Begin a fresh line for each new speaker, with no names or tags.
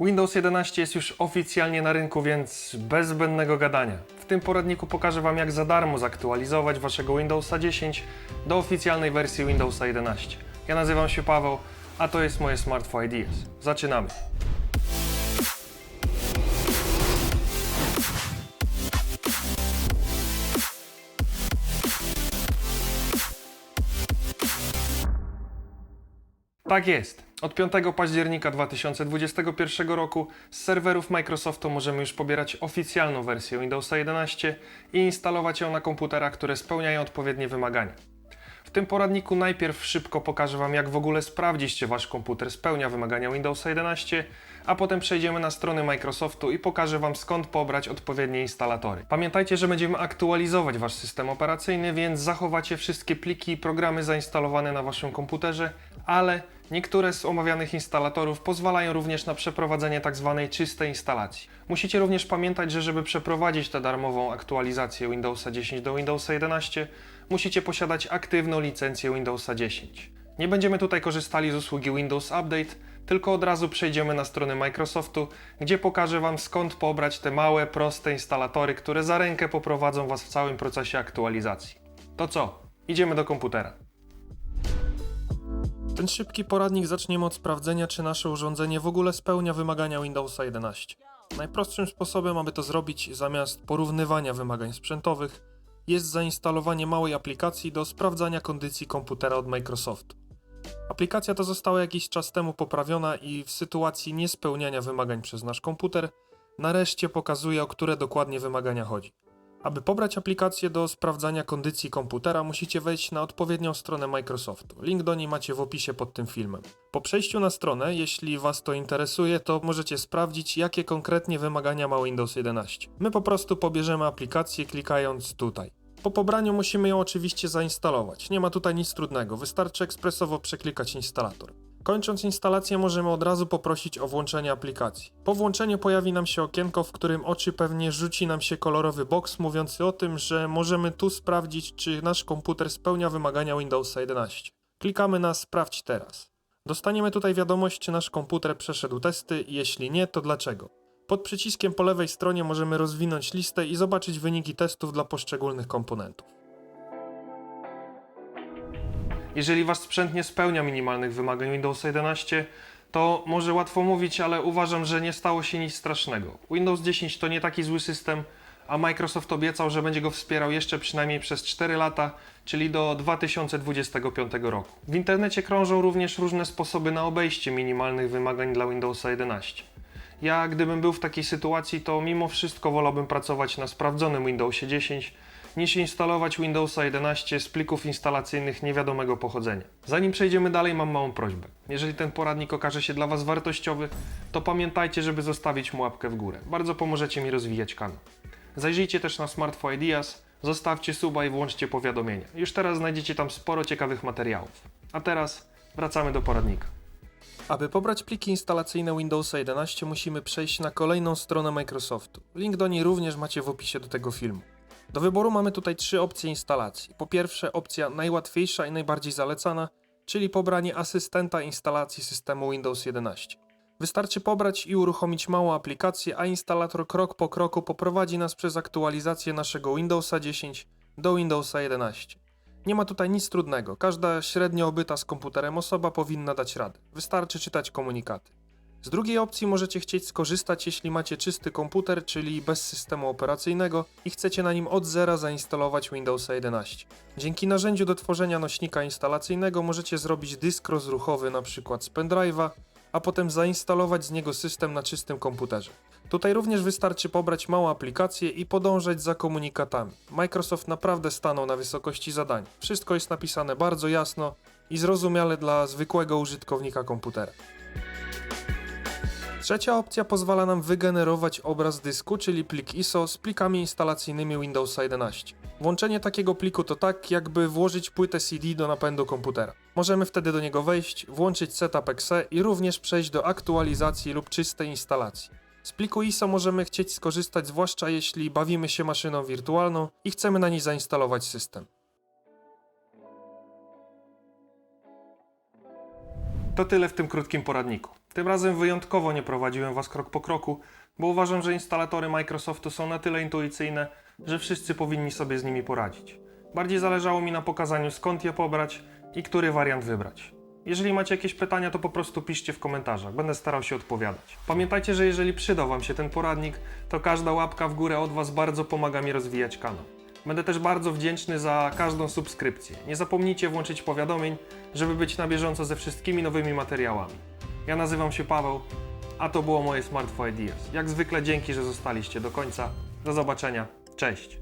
Windows 11 jest już oficjalnie na rynku, więc bez zbędnego gadania. W tym poradniku pokażę Wam, jak za darmo zaktualizować Waszego Windowsa 10 do oficjalnej wersji Windowsa 11. Ja nazywam się Paweł, a to jest moje Smartphone Ideas. Zaczynamy. Tak jest. Od 5 października 2021 roku z serwerów Microsoftu możemy już pobierać oficjalną wersję Windowsa 11 i instalować ją na komputerach, które spełniają odpowiednie wymagania. W tym poradniku najpierw szybko pokażę Wam, jak w ogóle sprawdzić, czy Wasz komputer spełnia wymagania Windowsa 11, a potem przejdziemy na strony Microsoftu i pokażę Wam, skąd pobrać odpowiednie instalatory. Pamiętajcie, że będziemy aktualizować Wasz system operacyjny, więc zachowacie wszystkie pliki i programy zainstalowane na Waszym komputerze, ale niektóre z omawianych instalatorów pozwalają również na przeprowadzenie tzw. czystej instalacji. Musicie również pamiętać, że żeby przeprowadzić tę darmową aktualizację Windowsa 10 do Windowsa 11, musicie posiadać aktywną licencję Windowsa 10. Nie będziemy tutaj korzystali z usługi Windows Update, tylko od razu przejdziemy na stronę Microsoftu, gdzie pokażę Wam skąd pobrać te małe, proste instalatory, które za rękę poprowadzą Was w całym procesie aktualizacji. To co? Idziemy do komputera. Ten szybki poradnik zaczniemy od sprawdzenia, czy nasze urządzenie w ogóle spełnia wymagania Windowsa 11. Najprostszym sposobem, aby to zrobić, zamiast porównywania wymagań sprzętowych, jest zainstalowanie małej aplikacji do sprawdzania kondycji komputera od Microsoftu. Aplikacja ta została jakiś czas temu poprawiona i w sytuacji niespełniania wymagań przez nasz komputer, nareszcie pokazuje, o które dokładnie wymagania chodzi. Aby pobrać aplikację do sprawdzania kondycji komputera, musicie wejść na odpowiednią stronę Microsoftu. Link do niej macie w opisie pod tym filmem. Po przejściu na stronę, jeśli Was to interesuje, to możecie sprawdzić, jakie konkretnie wymagania ma Windows 11. My po prostu pobierzemy aplikację klikając tutaj. Po pobraniu musimy ją oczywiście zainstalować. Nie ma tutaj nic trudnego, wystarczy ekspresowo przeklikać instalator. Kończąc instalację możemy od razu poprosić o włączenie aplikacji. Po włączeniu pojawi nam się okienko, w którym oczy pewnie rzuci nam się kolorowy box mówiący o tym, że możemy tu sprawdzić, czy nasz komputer spełnia wymagania Windowsa 11. Klikamy na Sprawdź teraz. Dostaniemy tutaj wiadomość, czy nasz komputer przeszedł testy jeśli nie, to dlaczego. Pod przyciskiem po lewej stronie możemy rozwinąć listę i zobaczyć wyniki testów dla poszczególnych komponentów. Jeżeli wasz sprzęt nie spełnia minimalnych wymagań Windowsa 11, to może łatwo mówić, ale uważam, że nie stało się nic strasznego. Windows 10 to nie taki zły system, a Microsoft obiecał, że będzie go wspierał jeszcze przynajmniej przez 4 lata, czyli do 2025 roku. W internecie krążą również różne sposoby na obejście minimalnych wymagań dla Windowsa 11. Ja, gdybym był w takiej sytuacji, to mimo wszystko wolałbym pracować na sprawdzonym Windowsie 10 niż instalować Windowsa 11 z plików instalacyjnych niewiadomego pochodzenia. Zanim przejdziemy dalej, mam małą prośbę. Jeżeli ten poradnik okaże się dla Was wartościowy, to pamiętajcie, żeby zostawić mu łapkę w górę. Bardzo pomożecie mi rozwijać kanał. Zajrzyjcie też na Smartphone Ideas, zostawcie suba i włączcie powiadomienia. Już teraz znajdziecie tam sporo ciekawych materiałów. A teraz wracamy do poradnika. Aby pobrać pliki instalacyjne Windowsa 11 musimy przejść na kolejną stronę Microsoftu. Link do niej również macie w opisie do tego filmu. Do wyboru mamy tutaj trzy opcje instalacji. Po pierwsze opcja najłatwiejsza i najbardziej zalecana, czyli pobranie asystenta instalacji systemu Windows 11. Wystarczy pobrać i uruchomić małą aplikację, a instalator krok po kroku poprowadzi nas przez aktualizację naszego Windowsa 10 do Windowsa 11. Nie ma tutaj nic trudnego. Każda średnio obyta z komputerem osoba powinna dać radę. Wystarczy czytać komunikaty. Z drugiej opcji możecie chcieć skorzystać, jeśli macie czysty komputer, czyli bez systemu operacyjnego i chcecie na nim od zera zainstalować Windowsa 11. Dzięki narzędziu do tworzenia nośnika instalacyjnego możecie zrobić dysk rozruchowy np. z pendrive'a, a potem zainstalować z niego system na czystym komputerze. Tutaj również wystarczy pobrać małą aplikację i podążać za komunikatami. Microsoft naprawdę stanął na wysokości zadania. Wszystko jest napisane bardzo jasno i zrozumiale dla zwykłego użytkownika komputera. Trzecia opcja pozwala nam wygenerować obraz dysku, czyli plik ISO z plikami instalacyjnymi Windowsa 11. Włączenie takiego pliku to tak, jakby włożyć płytę CD do napędu komputera. Możemy wtedy do niego wejść, włączyć setup exe i również przejść do aktualizacji lub czystej instalacji. Z pliku ISO możemy chcieć skorzystać zwłaszcza jeśli bawimy się maszyną wirtualną i chcemy na niej zainstalować system. To tyle w tym krótkim poradniku. Tym razem wyjątkowo nie prowadziłem Was krok po kroku, bo uważam, że instalatory Microsoftu są na tyle intuicyjne, że wszyscy powinni sobie z nimi poradzić. Bardziej zależało mi na pokazaniu skąd je pobrać i który wariant wybrać. Jeżeli macie jakieś pytania, to po prostu piszcie w komentarzach, będę starał się odpowiadać. Pamiętajcie, że jeżeli przydał Wam się ten poradnik, to każda łapka w górę od Was bardzo pomaga mi rozwijać kanał. Będę też bardzo wdzięczny za każdą subskrypcję. Nie zapomnijcie włączyć powiadomień, żeby być na bieżąco ze wszystkimi nowymi materiałami. Ja nazywam się Paweł, a to było moje Smartphone Ideas. Jak zwykle dzięki, że zostaliście do końca. Do zobaczenia. Cześć!